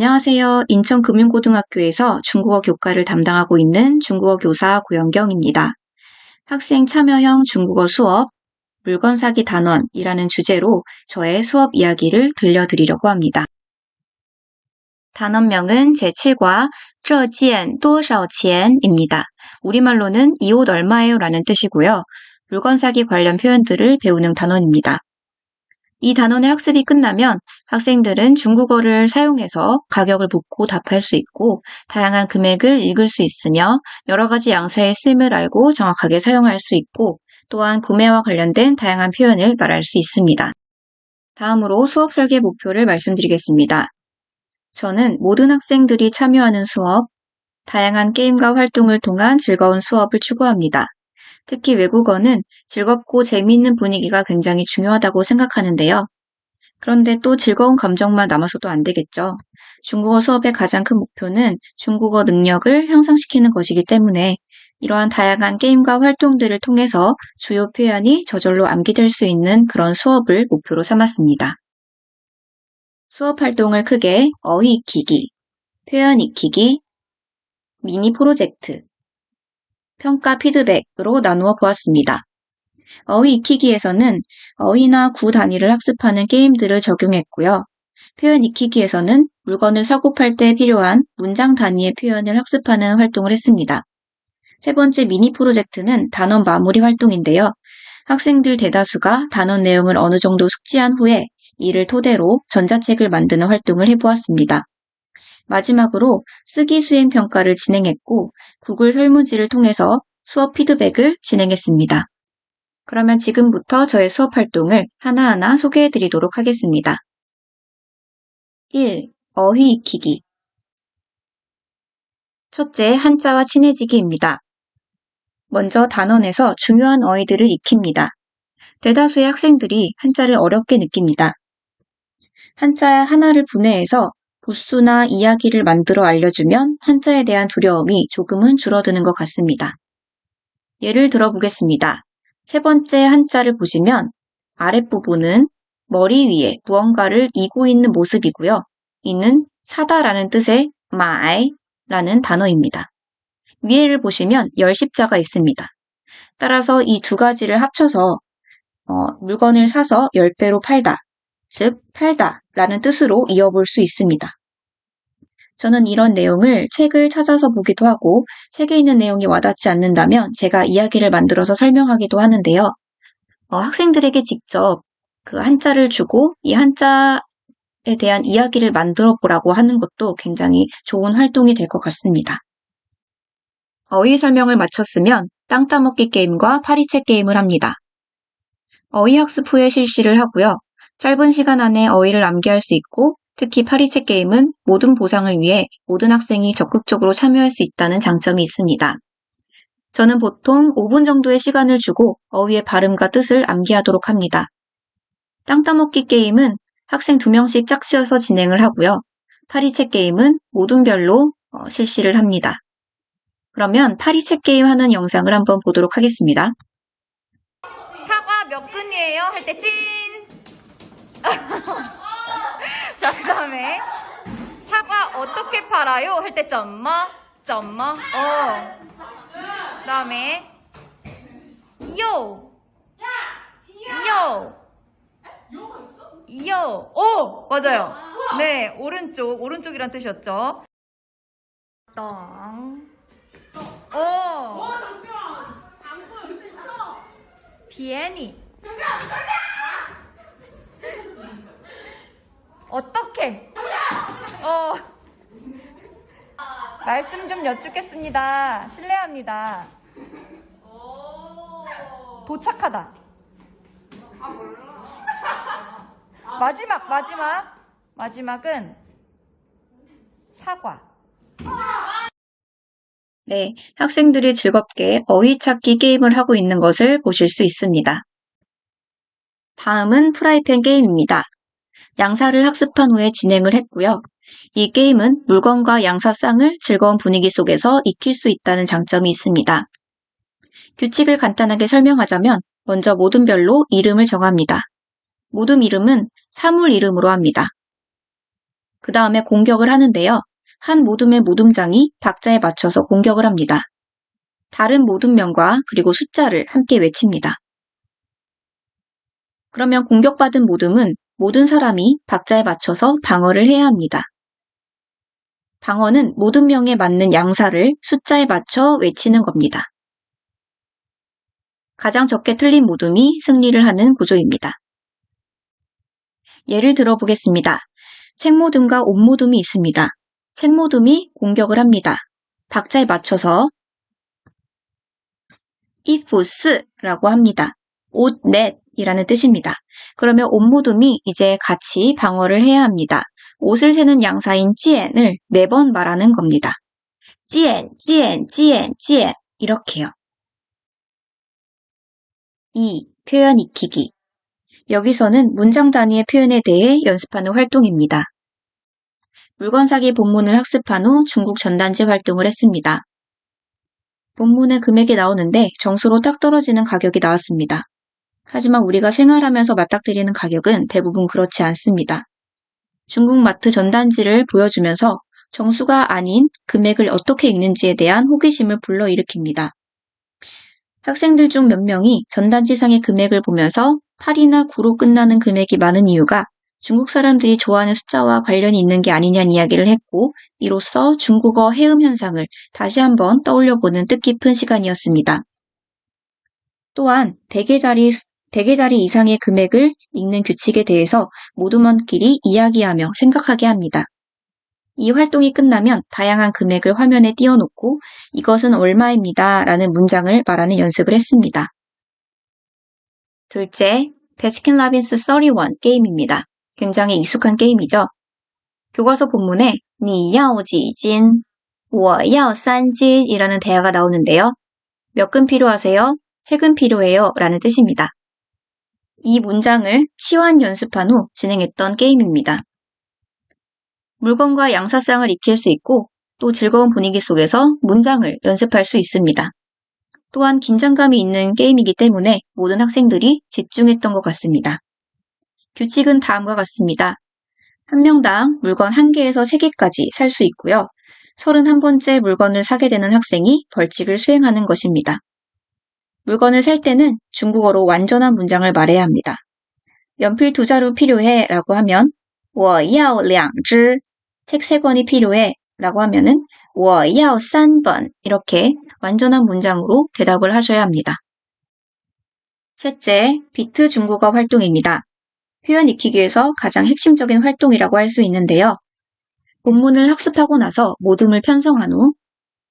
안녕하세요. 인천금융고등학교에서 중국어 교과를 담당하고 있는 중국어 교사 고영경입니다. 학생 참여형 중국어 수업 물건 사기 단원이라는 주제로 저의 수업 이야기를 들려드리려고 합니다. 단원명은 제7과 这件多少钱입니다. 우리말로는 이 옷 얼마예요? 라는 뜻이고요. 물건 사기 관련 표현들을 배우는 단원입니다. 이 단원의 학습이 끝나면 학생들은 중국어를 사용해서 가격을 묻고 답할 수 있고 다양한 금액을 읽을 수 있으며 여러 가지 양사의 쓰임을 알고 정확하게 사용할 수 있고 또한 구매와 관련된 다양한 표현을 말할 수 있습니다. 다음으로 수업 설계 목표를 말씀드리겠습니다. 저는 모든 학생들이 참여하는 수업, 다양한 게임과 활동을 통한 즐거운 수업을 추구합니다. 특히 외국어는 즐겁고 재미있는 분위기가 굉장히 중요하다고 생각하는데요. 그런데 또 즐거운 감정만 남아서도 안 되겠죠. 중국어 수업의 가장 큰 목표는 중국어 능력을 향상시키는 것이기 때문에 이러한 다양한 게임과 활동들을 통해서 주요 표현이 저절로 암기될 수 있는 그런 수업을 목표로 삼았습니다. 수업 활동을 크게 어휘 익히기, 표현 익히기, 미니 프로젝트, 평가 피드백으로 나누어 보았습니다. 어휘 익히기에서는 어휘나 구 단위를 학습하는 게임들을 적용했고요. 표현 익히기에서는 물건을 사고 팔 때 필요한 문장 단위의 표현을 학습하는 활동을 했습니다. 세 번째 미니 프로젝트는 단원 마무리 활동인데요. 학생들 대다수가 단원 내용을 어느 정도 숙지한 후에 이를 토대로 전자책을 만드는 활동을 해보았습니다. 마지막으로 쓰기 수행 평가를 진행했고 구글 설문지를 통해서 수업 피드백을 진행했습니다. 그러면 지금부터 저의 수업 활동을 하나하나 소개해 드리도록 하겠습니다. 1. 어휘 익히기 첫째, 한자와 친해지기입니다. 먼저 단원에서 중요한 어휘들을 익힙니다. 대다수의 학생들이 한자를 어렵게 느낍니다. 한자 하나를 분해해서 부수나 이야기를 만들어 알려주면 한자에 대한 두려움이 조금은 줄어드는 것 같습니다. 예를 들어 보겠습니다. 세 번째 한자를 보시면 아랫부분은 머리 위에 무언가를 이고 있는 모습이고요. 이는 사다라는 뜻의 마이라는 단어입니다. 위에를 보시면 열십자가 있습니다. 따라서 이 두 가지를 합쳐서 어, 물건을 사서 10배로 팔다, 즉 팔다 라는 뜻으로 이어볼 수 있습니다. 저는 이런 내용을 책을 찾아서 보기도 하고 책에 있는 내용이 와닿지 않는다면 제가 이야기를 만들어서 설명하기도 하는데요. 어, 학생들에게 직접 그 한자를 주고 이 한자에 대한 이야기를 만들어 보라고 하는 것도 굉장히 좋은 활동이 될 것 같습니다. 어휘 설명을 마쳤으면 땅 따먹기 게임과 파리책 게임을 합니다. 어휘 학습 후에 실시를 하고요. 짧은 시간 안에 어휘를 암기할 수 있고 특히 파리책 게임은 모든 보상을 위해 모든 학생이 적극적으로 참여할 수 있다는 장점이 있습니다. 저는 보통 5분 정도의 시간을 주고 어휘의 발음과 뜻을 암기하도록 합니다. 땅 따먹기 게임은 학생 2명씩 짝지어서 진행을 하고요. 파리책 게임은 모든 별로 어, 실시를 합니다. 그러면 파리책 게임 하는 영상을 한번 보도록 하겠습니다. 사과 몇 근이에요? 할 때 찐! 자, 그 다음에 사과 어떻게 팔아요? 할 때 점마? 점마? 어. 그 다음에 요! 요! 요! 오! 맞아요. 네, 오른쪽, 오른쪽이란 뜻이었죠. 땅. 오! 비애니. 어떻게? 어. 말씀 좀 여쭙겠습니다. 실례합니다. 도착하다. 마지막, 마지막. 마지막은 사과. 네, 학생들이 즐겁게 어휘 찾기 게임을 하고 있는 것을 보실 수 있습니다. 다음은 프라이팬 게임입니다. 양사를 학습한 후에 진행을 했고요. 이 게임은 물건과 양사 쌍을 즐거운 분위기 속에서 익힐 수 있다는 장점이 있습니다. 규칙을 간단하게 설명하자면 먼저 모든 별로 이름을 정합니다. 모든 이름은 사물 이름으로 합니다. 그 다음에 공격을 하는데요. 한 모둠의 모둠장이 박자에 맞춰서 공격을 합니다. 다른 모둠명과 그리고 숫자를 함께 외칩니다. 그러면 공격받은 모둠은 모든 사람이 박자에 맞춰서 방어를 해야 합니다. 방어는 모둠명에 맞는 양사를 숫자에 맞춰 외치는 겁니다. 가장 적게 틀린 모둠이 승리를 하는 구조입니다. 예를 들어 보겠습니다. 책모둠과 옷모둠이 있습니다. 책모둠이 공격을 합니다. 박자에 맞춰서 이푸스라고 합니다. 옷, 넷 이라는 뜻입니다. 그러면 옷모둠이 이제 같이 방어를 해야 합니다. 옷을 세는 양사인 찌엔을 네 번 말하는 겁니다. 찌엔, 찌엔, 찌엔, 찌엔 이렇게요. 2. 표현 익히기 여기서는 문장 단위의 표현에 대해 연습하는 활동입니다. 물건 사기 본문을 학습한 후 중국 전단지 활동을 했습니다. 본문의 금액이 나오는데 정수로 딱 떨어지는 가격이 나왔습니다. 하지만 우리가 생활하면서 맞닥뜨리는 가격은 대부분 그렇지 않습니다. 중국 마트 전단지를 보여주면서 정수가 아닌 금액을 어떻게 읽는지에 대한 호기심을 불러일으킵니다. 학생들 중 몇 명이 전단지상의 금액을 보면서 8이나 9로 끝나는 금액이 많은 이유가 중국 사람들이 좋아하는 숫자와 관련이 있는 게 아니냐는 이야기를 했고, 이로써 중국어 해음 현상을 다시 한번 떠올려보는 뜻깊은 시간이었습니다. 또한 100개짜리 100개짜리 이상의 금액을 읽는 규칙에 대해서 모두먼끼리 이야기하며 생각하게 합니다. 이 활동이 끝나면 다양한 금액을 화면에 띄워놓고 이것은 얼마입니다 라는 문장을 말하는 연습을 했습니다. 둘째, 베스킨 라빈스 31 게임입니다. 굉장히 익숙한 게임이죠. 교과서 본문에 你要几斤?我要三斤이라는 대화가 나오는데요. 몇 근 필요하세요? 세 근 필요해요 라는 뜻입니다. 이 문장을 치환 연습한 후 진행했던 게임입니다. 물건과 양사쌍을 익힐 수 있고 또 즐거운 분위기 속에서 문장을 연습할 수 있습니다. 또한 긴장감이 있는 게임이기 때문에 모든 학생들이 집중했던 것 같습니다. 규칙은 다음과 같습니다. 한 명당 물건 1개에서 3개까지 살 수 있고요. 31번째 물건을 사게 되는 학생이 벌칙을 수행하는 것입니다. 물건을 살 때는 중국어로 완전한 문장을 말해야 합니다. 연필 두 자루 필요해 라고 하면 我要两支 책 3권이 필요해 라고 하면은 我要3번 이렇게 완전한 문장으로 대답을 하셔야 합니다. 셋째, 비트 중국어 활동입니다. 표현 익히기에서 가장 핵심적인 활동이라고 할 수 있는데요. 본문을 학습하고 나서 모둠을 편성한 후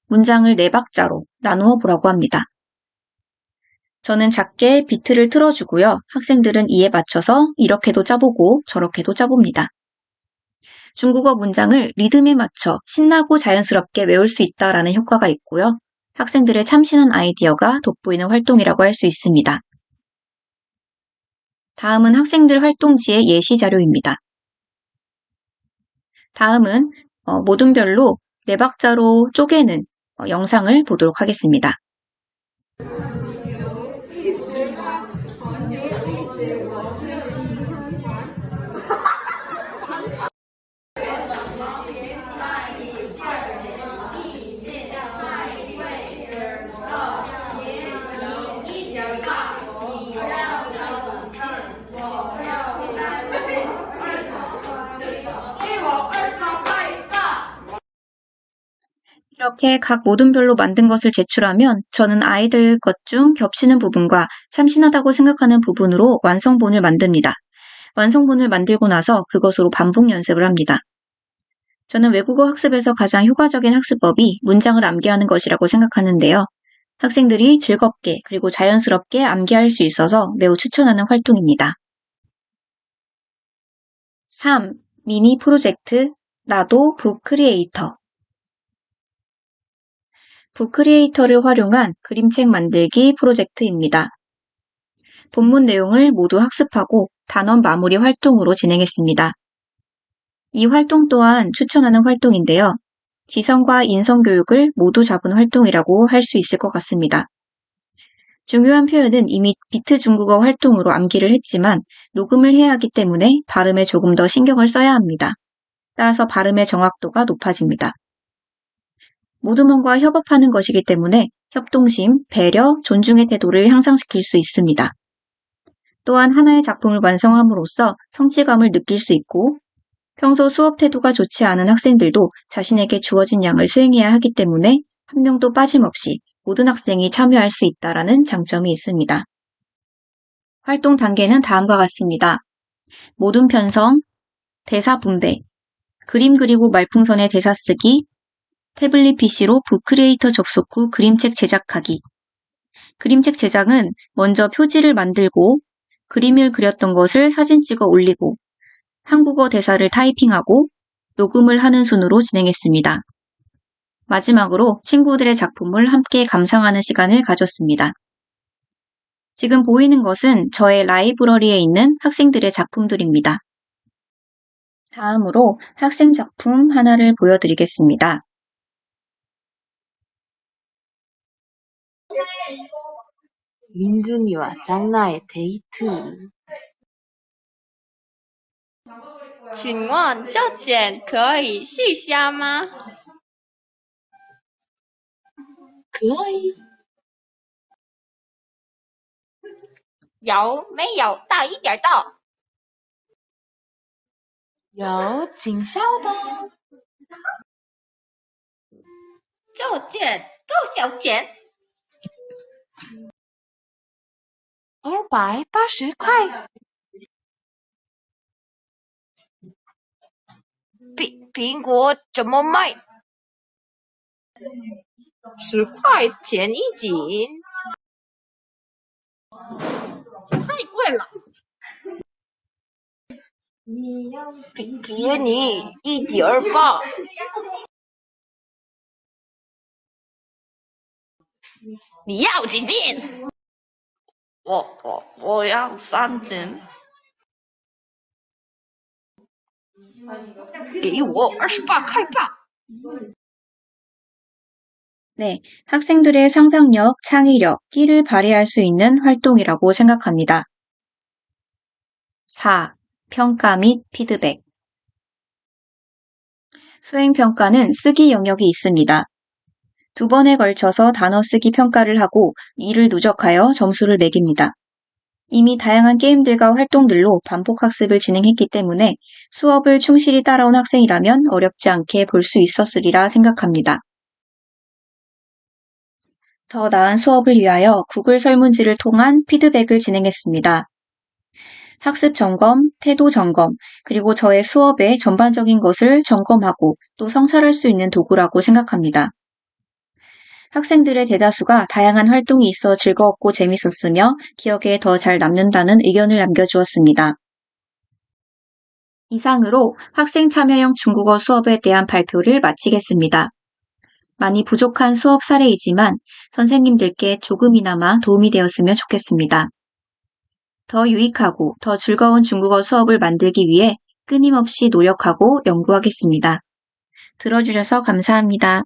문장을 네 박자로 나누어 보라고 합니다. 저는 작게 비트를 틀어주고요. 학생들은 이에 맞춰서 이렇게도 짜보고 저렇게도 짜봅니다. 중국어 문장을 리듬에 맞춰 신나고 자연스럽게 외울 수 있다라는 효과가 있고요. 학생들의 참신한 아이디어가 돋보이는 활동이라고 할 수 있습니다. 다음은 학생들 활동지의 예시 자료입니다. 다음은 어, 모둠별로 네 박자로 쪼개는 어, 영상을 보도록 하겠습니다. ' 이렇게 각 모둠별로 만든 것을 제출하면 저는 아이들 것 중 겹치는 부분과 참신하다고 생각하는 부분으로 완성본을 만듭니다. 완성본을 만들고 나서 그것으로 반복 연습을 합니다. 저는 외국어 학습에서 가장 효과적인 학습법이 문장을 암기하는 것이라고 생각하는데요. 학생들이 즐겁게 그리고 자연스럽게 암기할 수 있어서 매우 추천하는 활동입니다. 3. 미니 프로젝트 나도 북 크리에이터 북크리에이터를 활용한 그림책 만들기 프로젝트입니다. 본문 내용을 모두 학습하고 단원 마무리 활동으로 진행했습니다. 이 활동 또한 추천하는 활동인데요. 지성과 인성 교육을 모두 잡은 활동이라고 할 수 있을 것 같습니다. 중요한 표현은 이미 비트 중국어 활동으로 암기를 했지만 녹음을 해야 하기 때문에 발음에 조금 더 신경을 써야 합니다. 따라서 발음의 정확도가 높아집니다. 모두먼과 협업하는 것이기 때문에 협동심, 배려, 존중의 태도를 향상시킬 수 있습니다. 또한 하나의 작품을 완성함으로써 성취감을 느낄 수 있고 평소 수업 태도가 좋지 않은 학생들도 자신에게 주어진 양을 수행해야 하기 때문에 한 명도 빠짐없이 모든 학생이 참여할 수 있다라는 장점이 있습니다. 활동 단계는 다음과 같습니다. 모든 편성, 대사 분배, 그림 그리고 말풍선의 대사 쓰기, 태블릿 PC로 북크리에이터 접속 후 그림책 제작하기. 그림책 제작은 먼저 표지를 만들고 그림을 그렸던 것을 사진 찍어 올리고 한국어 대사를 타이핑하고 녹음을 하는 순으로 진행했습니다. 마지막으로 친구들의 작품을 함께 감상하는 시간을 가졌습니다. 지금 보이는 것은 저의 라이브러리에 있는 학생들의 작품들입니다. 다음으로 학생 작품 하나를 보여드리겠습니다. 민준이와 장나의 데이트. 请问这件可以试下吗？可以。有没有大一点的？有警校的，这件多少钱？ 二百八十块。苹苹果怎么卖？十块钱一斤，太贵了。便宜一点吧。你要几件？ 我我我要三件。给我二十八块吧。 네, 학생들의 상상력, 창의력, 끼를 발휘할 수 있는 활동이라고 생각합니다. 4. 평가 및 피드백 수행평가는 쓰기 영역이 있습니다. 두 번에 걸쳐서 단어 쓰기 평가를 하고 이를 누적하여 점수를 매깁니다. 이미 다양한 게임들과 활동들로 반복 학습을 진행했기 때문에 수업을 충실히 따라온 학생이라면 어렵지 않게 볼 수 있었으리라 생각합니다. 더 나은 수업을 위하여 구글 설문지를 통한 피드백을 진행했습니다. 학습 점검, 태도 점검, 그리고 저의 수업의 전반적인 것을 점검하고 또 성찰할 수 있는 도구라고 생각합니다. 학생들의 대다수가 다양한 활동이 있어 즐거웠고 재밌었으며 기억에 더 잘 남는다는 의견을 남겨주었습니다. 이상으로 학생 참여형 중국어 수업에 대한 발표를 마치겠습니다. 많이 부족한 수업 사례이지만 선생님들께 조금이나마 도움이 되었으면 좋겠습니다. 더 유익하고 더 즐거운 중국어 수업을 만들기 위해 끊임없이 노력하고 연구하겠습니다. 들어주셔서 감사합니다.